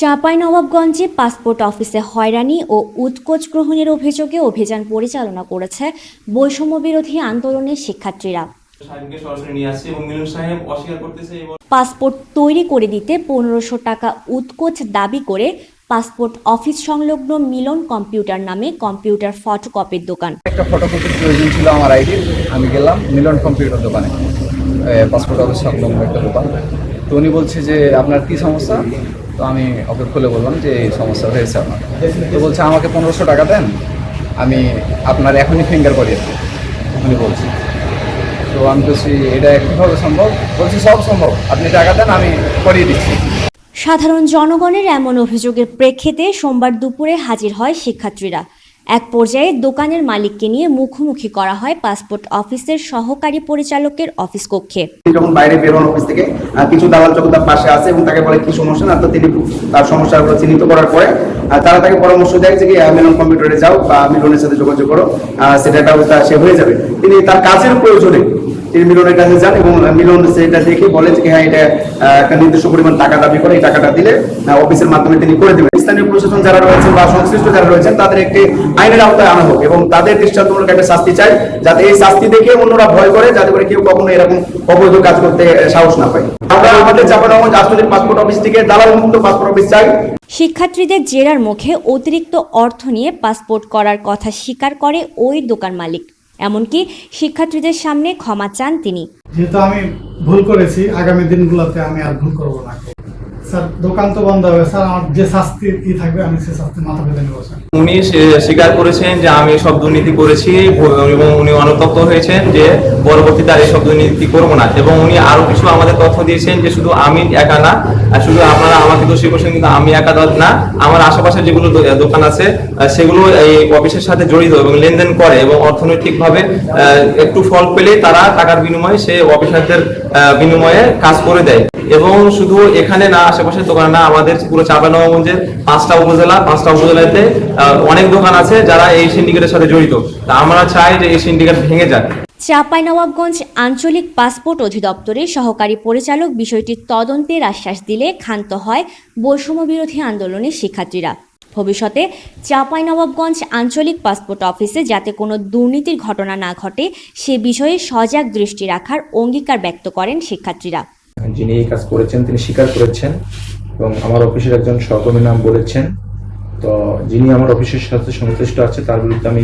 চাঁপাইনবাবগঞ্জে passport অফিসে হয়রানি ও উৎকোচ গ্রহণের অভিযোগে অভিযান পরিচালনা করেছে বৈষম্য বিরোধী আন্দোলনের শিক্ষার্থীরা। পাসপোর্ট তৈরি করে দিতে পনেরোশো টাকা উৎকোচ দাবি করে পাসপোর্ট অফিস সংলগ্ন মিলন কম্পিউটার নামে কম্পিউটার ফটোকপির দোকান। একটা ফটোকপির প্রয়োজন ছিল আমার আইডির আমি গেলাম মিলন কম্পিউটার দোকানে। পাসপোর্ট অফিস সংলগ্ন একটা দোকান। তো উনি বলছে যে আপনার কী সমস্যা? তো আমি ওকে খুলে বললাম যে এই সমস্যা হয়েছে আমার। তো বলছে, আমাকে পনেরোশো টাকা দেন, আমি আপনার এখনই ফিঙ্গার করিয়ে দেবো। উনি বলছি। তো আমি বলছি, এটা কীভাবে সম্ভব? বলছি, সব সম্ভব। আপনি টাকা দেন, আমি করিয়ে দিচ্ছি। সাধারণ জনগণের এমন অভিযোগের প্রেক্ষিতে সোমবার দুপুরে হাজির হয় শিক্ষার্থীরা। এক পর্যায়ে দোকানের মালিককে নিয়ে মুখোমুখি করা হয় পাসপোর্ট অফিসের সহকারী পরিচালকের অফিস কক্ষে। যখন বাইরে বেরোন অফিস থেকে কিছু দালাল চক্র তার পাশে আসে এবং তাকে বলে, কি সমস্যা? না, তো তিনি তার সমস্যাগুলো চিহ্নিত করার পরে তারা তাকে পরামর্শ দেয় যে মিলন কম্পিউটারে যাও বা মিলনের সাথে যোগাযোগ করো সেটা সে হয়ে যাবে। তিনি তার কাজের প্রয়োজনে তিনি মিলনের কাছে যান এবং মিলন সেটা দেখে বলে যে হ্যাঁ এটা একটা নির্দিষ্ট পরিমাণ টাকা দাবি করে, এই টাকাটা দিলে অফিসের মাধ্যমে তিনি করে দেবেন। স্থানীয় প্রশাসন যারা রয়েছেন বা সংশ্লিষ্ট যারা রয়েছেন, তাদের একটি আইনের আওতায় আনা হোক এবং তাদের দৃষ্টান্তমূলক একটা শাস্তি চাই, যাতে এই শাস্তি দেখে অন্যরা ভয় করে, যাতে করে কেউ কখনো এরকম অবৈধ কাজ করতে সাহস না পায়। আমরা আমাদের চাপানগঞ্জ আঞ্চলিক পাসপোর্ট অফিস থেকে দালাল মুক্ত পাসপোর্ট অফিস চাই। শিক্ষার্থীদের জেরার মুখে অতিরিক্ত অর্থ নিয়ে পাসপোর্ট করার কথা স্বীকার করে ওই দোকান মালিক। এমনকি শিক্ষার্থীদের সামনে ক্ষমা চান তিনি। যেহেতু আমি ভুল করেছি, আগামী দিনগুলোতে আমি আর ভুল করব না। উনি স্বীকার করেছেন যে আমি সব দুর্নীতি করেছি এবং উনি অনুতপ্ত হয়েছেন যে পরবর্তীতে আর এসব দুর্নীতি করব না। এবং উনি আরও কিছু আমাদের তথ্য দিয়েছেন যে শুধু আমি একা না শুধু আপনারা আমাকে দোষী করছেন কিন্তু আমি একা না, আমার আশেপাশে যেগুলো দোকান আছে সেগুলো এই অফিসের সাথে জড়িত এবং লেনদেন করে এবং অর্থনৈতিকভাবে একটু ফল পেলে তারা টাকার বিনিময়ে সে অফিসারদের বিনিময়ে কাজ করে দেয়। এবং শুধু এখানে না, আশেপাশের দোকান না, আমাদের পুরো চাঁপানবাবগঞ্জের পাঁচটা উপজেলা, পাঁচটা উপজেলাতে অনেক দোকান আছে যারা এই সিন্ডিকেটের সাথে জড়িত। তা আমরা চাই যে এই সিন্ডিকেট ভেঙে যাক। চাঁপাইনবাবগঞ্জ আঞ্চলিক পাসপোর্ট অধিদপ্তরের সহকারী পরিচালক বিষয়টি তদন্তের আশ্বাস দিলে ক্ষান্ত হয় বৈষম্য বিরোধী আন্দোলনের শিক্ষার্থীরা। ভবিষ্যতে চাঁপাইনবাবগঞ্জ আঞ্চলিক পাসপোর্ট অফিসে যাতে কোনো দুর্নীতির ঘটনা না ঘটে, সে বিষয়ে সজাগ দৃষ্টি রাখার অঙ্গীকার ব্যক্ত করেন শিক্ষার্থীরা। যিনি এই কাজ করেছেন, তিনি স্বীকার করেছেন এবং আমার অফিসের একজন সহকর্মীর নাম বলেছেন। তো যিনি আমার অফিসের সাথে সংশ্লিষ্ট আছে, তার বিরুদ্ধে আমি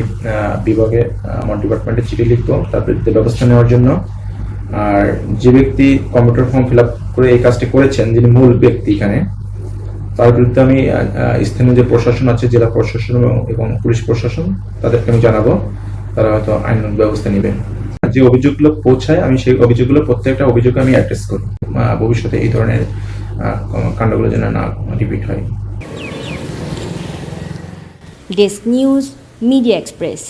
বিভাগে আমার ডিপার্টমেন্টে চিঠি লিখব, তার বিরুদ্ধে ব্যবস্থা নেওয়ার জন্য। আর যে ব্যক্তি কম্পিউটার ফর্ম ফিল করে এই কাজটি করেছেন, যিনি মূল ব্যক্তি এখানে, তার বিরুদ্ধে আমি স্থানীয় যে প্রশাসন আছে, জেলা প্রশাসন এবং পুলিশ প্রশাসন, তাদেরকে আমি জানাব। তারা হয়তো আইন ব্যবস্থা নেবেন। যে অভিযোগগুলো পৌঁছায়, আমি সেই অভিযোগগুলো, প্রত্যেকটা অভিযোগ আমি অ্যাড্রেস করি ভবিষ্যতে এই ধরনের কাণ্ডগুলো যেন না রিপিট হয়। Desk news media express